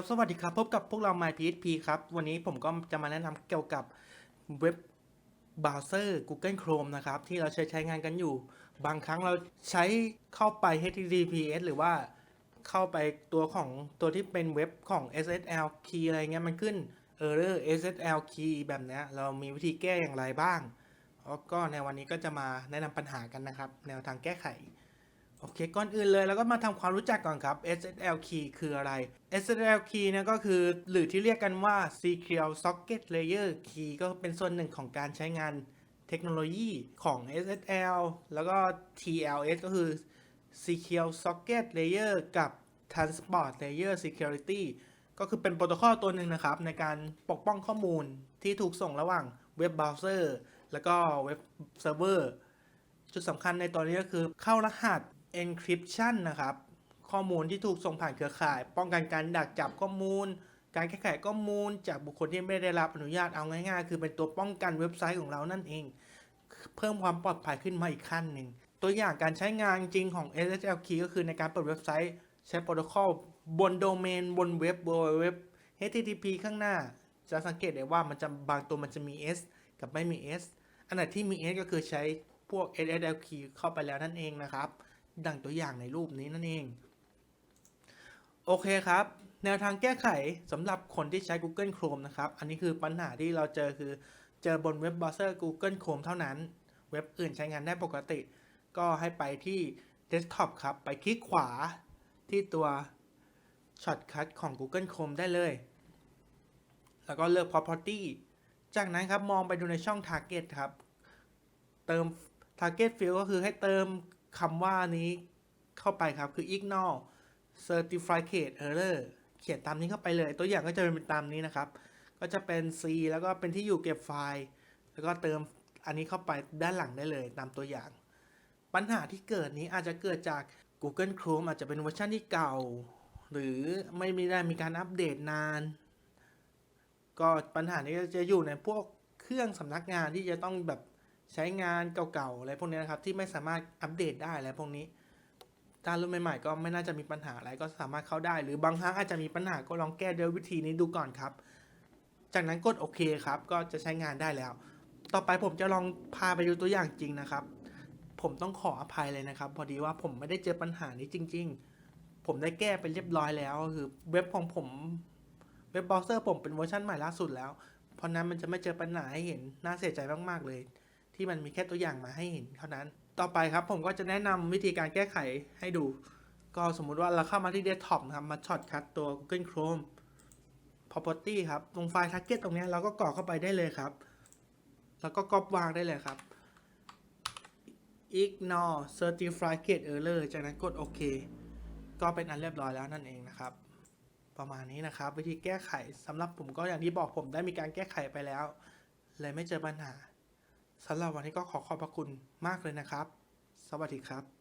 ครับสวัสดีครับพบกับพวกเรา MyPHP ครับ วันนี้ผมก็จะมาแนะนำเกี่ยวกับเว็บเบราว์เซอร์ Google Chrome นะครับ ที่เราใช้ใช้งานกันอยู่ บางครั้งเราใช้เข้าไป HTTPS หรือว่าเข้าไปตัวของตัวที่เป็นเว็บของ SSL key อะไรเงี้ยมันขึ้น error SSL key แบบเนี้ยเรามีวิธีแก้อย่างไรบ้างแล้วก็ในวันนี้ก็จะมาแนะนำปัญหากันนะครับ แนวทางแก้ไข โอเค ก่อนอื่นเลยเราก็มาทำความรู้จักก่อนครับ SSL key คืออะไร SSL key นะก็คือหรือที่เรียกกันว่า Secure Socket Layer Key ก็เป็นส่วนหนึ่งของการใช้งานเทคโนโลยีของ SSL แล้วก็ TLS ก็คือ Secure Socket Layer กับ Transport Layer Security ก็คือเป็นโปรโตคอลตัวหนึ่งนะครับ ในการปกป้องข้อมูลที่ถูกส่งระหว่างเว็บเบราว์เซอร์ แล้วก็เว็บเซิร์ฟเวอร์ จุดสำคัญในตอนนี้ก็คือเข้ารหัส encryption นะครับ ข้อมูลที่ถูกส่งผ่านเครือข่าย ป้องกันการดักจับข้อมูล การแก้ไขข้อมูล จากบุคคลที่ไม่ได้รับอนุญาตเอาง่ายๆ คือเป็นตัวป้องกันเว็บไซต์ของเรานั่นเอง เพิ่มความปลอดภัยขึ้นมาอีกขั้นหนึ่ง ตัวอย่างการใช้งานจริงของ SSL key ก็คือในการเปิดเว็บไซต์ ใช้โปรโตคอลบนโดเมนบนเว็บ www http ข้างหน้า จะสังเกตได้ว่ามันจะบางตัวมันจะมี s กับไม่มี s อันไหนที่มี s ก็คือใช้พวก SSL key เข้าไปแล้วนั่นเองนะครับ ดังตัวอย่างในรูปนี้นั่นเอง โอเคครับ แนวทางแก้ไขสำหรับคนที่ใช้ Google Chrome นะครับ อันนี้คือปัญหาที่เราเจอคือเจอบนเว็บเบราว์เซอร์ Google Chrome เท่านั้น เว็บอื่นใช้งานได้ปกติ ก็ให้ไปที่ Desktop ครับ ไปคลิกขวาที่ตัวช็อตคัทของ Google Chrome ได้เลย แล้วก็เลือก Property จากนั้นครับ มองไปดูในช่อง Target ครับ เติม Target Field ก็คือให้เติม คำว่านี้เข้าไปครับคือ ignore certificate error เขียนตามนี้เข้าไปเลย ตัวอย่างก็จะเป็นตามนี้นะครับ ก็จะเป็น C แล้วก็เป็นที่อยู่เก็บไฟล์ แล้วก็เติมอันนี้เข้าไปด้านหลังได้เลยตามตัวอย่าง ปัญหาที่เกิดนี้อาจจะเกิดจาก Google Chrome อาจจะเป็นเวอร์ชันที่เก่า หรือไม่มีได้มีการอัปเดตนาน ก็ปัญหานี้จะอยู่ในพวกเครื่องสำนักงานที่จะต้องแบบ ใช้งานเก่าๆอะไรพวกนี้นะครับที่ไม่สามารถอัปเดตได้อะไรพวกนี้ถ้ารุ่นใหม่ๆก็ไม่น่าจะมีปัญหาอะไรก็สามารถเข้าได้ หรือบางครั้งอาจจะมีปัญหาก็ลองแก้ด้วยวิธีนี้ดูก่อนครับ จากนั้นกดโอเคครับ ก็จะใช้งานได้แล้ว ต่อไปผมจะลองพาไปดูตัวอย่างจริงนะครับ ผมต้องขออภัยเลยนะครับ พอดีว่าผมไม่ได้เจอปัญหานี้จริง ๆ ผมได้แก้ไปเรียบร้อยแล้วคือเว็บของผมเว็บเบราว์เซอร์ผมเป็นเวอร์ชันใหม่ล่าสุดแล้ว เพราะนั้นมันจะไม่เจอปัญหาให้เห็นน่าเสียใจมากๆเลย ที่มันมีแค่ตัวอย่างมาให้เห็นเท่านั้น ต่อไปครับผมก็จะแนะนำวิธีการแก้ไขให้ดู ก็สมมุติว่าเราเข้ามาที่เดสก์ท็อปนะครับ มาช็อตคัดตัว Google Chrome property ครับตรงไฟล์ target ตรงนี้เราก็กรอกเข้าไปได้เลยครับ แล้วก็ก๊อปวางได้เลยครับ ignore certificate error จากนั้นกดโอเค ก็เป็นอันเรียบร้อยแล้วนั่นเองนะครับ ประมาณนี้นะครับ วิธีแก้ไขสำหรับผมก็อย่างที่บอกผมได้มีการแก้ไขไปแล้ว เลยไม่เจอปัญหา สำหรับวันนี้ก็ขอขอบพระคุณมากเลยนะครับ สวัสดีครับ